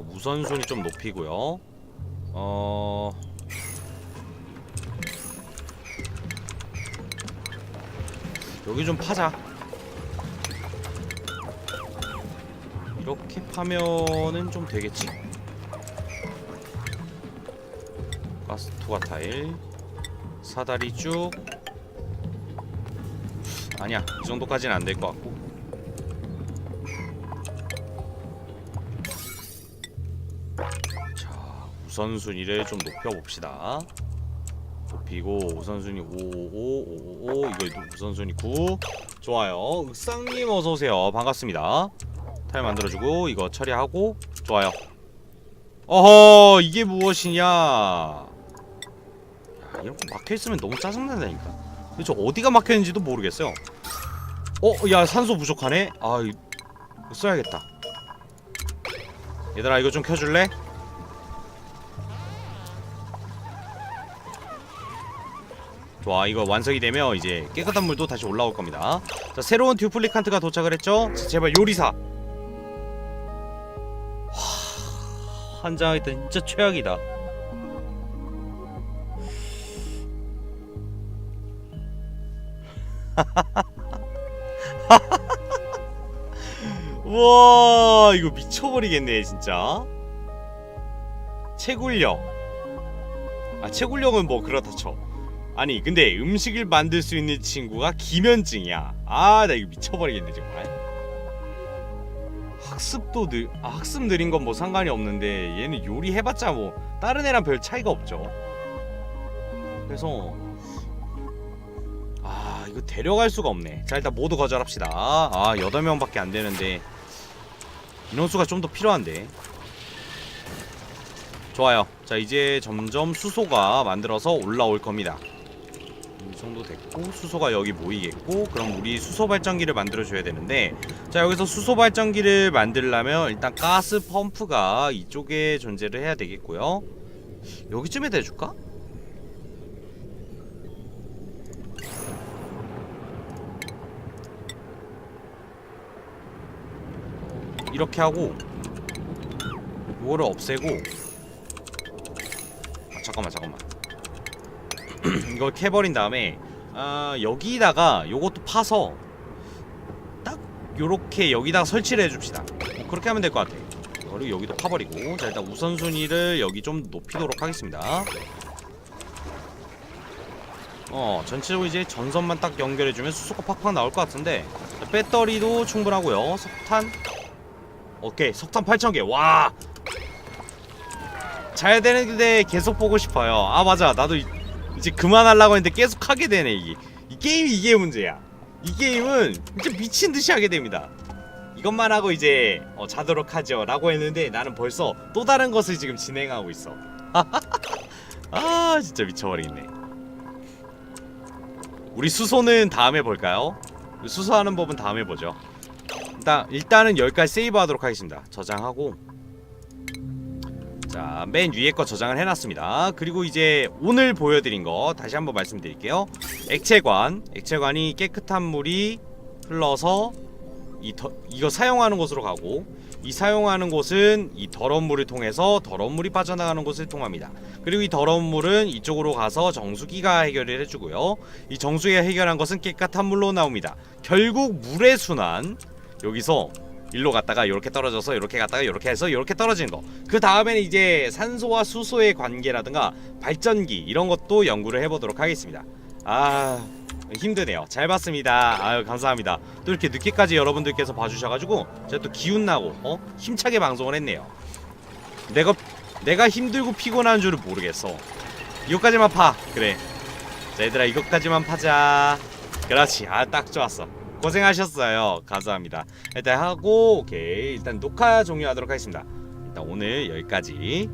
우선순위 좀 높이고요. 어 여기 좀 파자. 이렇게 파면은 좀 되겠지? 가스토가 타일 사다리 쭉 아니야 이 정도까지는 안 될 것 같고 우선순위를 좀 높여봅시다. 높이고 우선순위 5 5 5 5 이거 우선순위 9 좋아요. 윽상님 어서오세요. 반갑습니다. 타일 만들어주고 이거 처리하고 좋아요. 어허 이게 무엇이냐? 야 이렇게 막혀있으면 너무 짜증난다니까. 저 어디가 막혀있는지도 모르겠어요. 어? 야 산소 부족하네? 아 이거 써야겠다. 얘들아 이거 좀 켜줄래? 좋아 이거 완성이 되면 이제 깨끗한 물도 다시 올라올 겁니다. 자 새로운 듀플리칸트가 도착을 했죠? 자, 제발 요리사. 환장하겠다 진짜 최악이다. 우와 이거 미쳐버리겠네 진짜. 채굴력 아 채굴력은 뭐 그렇다 쳐 아니 근데 음식을 만들 수 있는 친구가 기면증이야. 아 나 이거 미쳐버리겠네 정말. 학습도 느 아, 학습 느린 건 뭐 상관이 없는데 얘는 요리 해봤자 뭐 다른 애랑 별 차이가 없죠. 그래서 아 이거 데려갈 수가 없네. 자 일단 모두 거절합시다. 아 8명밖에 안 되는데 인원수가 좀 더 필요한데. 좋아요. 자 이제 점점 수소가 만들어서 올라올 겁니다 이 정도 됐고 수소가 여기 모이겠고 그럼 우리 수소 발전기를 만들어 줘야 되는데 자 여기서 수소 발전기를 만들려면 일단 가스 펌프가 이쪽에 존재를 해야 되겠고요 여기쯤에다 해줄까? 이렇게 하고 이거를 없애고 아, 잠깐만 잠깐만 이걸 캐버린 다음에 아 여기다가 요것도 파서 딱 요렇게 여기다가 설치를 해줍시다. 뭐 그렇게 하면 될 것 같아. 그리고 여기도 파버리고 자 일단 우선순위를 여기 좀 높이도록 하겠습니다. 어 전체적으로 이제 전선만 딱 연결해주면 수소가 팍팍 나올 것 같은데 자, 배터리도 충분하고요. 석탄 오케이 석탄 8,000개. 와! 잘 되는데 계속 보고 싶어요. 아 맞아. 나도 이- 이제 그만하려고 했는데 계속 하게 되네 이게. 이 게임이 이게 문제야. 이 게임은 진짜 미친 듯이 하게 됩니다. 이것만 하고 이제 어, 자도록 하죠. 라고 했는데 나는 벌써 또 다른 것을 지금 진행하고 있어. 아 진짜 미쳐버리겠네. 우리 수소는 다음에 볼까요? 수소하는 법은 다음에 보죠. 일단 일단은 여기까지 세이브하도록 하겠습니다. 저장하고 자, 맨 위에 거 저장을 해놨습니다. 그리고 이제 오늘 보여드린 거 다시 한번 말씀드릴게요. 액체관, 액체관이 깨끗한 물이 흘러서 이 더, 이거 사용하는 곳으로 가고 이 사용하는 곳은 이 더러운 물을 통해서 더러운 물이 빠져나가는 곳을 통합니다. 그리고 이 더러운 물은 이쪽으로 가서 정수기가 해결을 해주고요. 이 정수기가 해결한 것은 깨끗한 물로 나옵니다. 결국 물의 순환 여기서 일로 갔다가 이렇게 떨어져서 이렇게 갔다가 이렇게 해서 이렇게 떨어지는 거. 그 다음에는 이제 산소와 수소의 관계라든가 발전기 이런 것도 연구를 해보도록 하겠습니다. 아 힘드네요. 잘 봤습니다. 아유 감사합니다. 또 이렇게 늦게까지 여러분들께서 봐주셔가지고 제가 또 기운 나고 어 힘차게 방송을 했네요. 내가 내가 힘들고 피곤한 줄을 모르겠어. 이거까지만 파. 그래. 자 얘들아 이것까지만 파자. 그렇지. 아 딱 좋았어. 고생하셨어요. 감사합니다. 일단 하고 오케이 일단 녹화 종료하도록 하겠습니다. 일단 오늘 여기까지.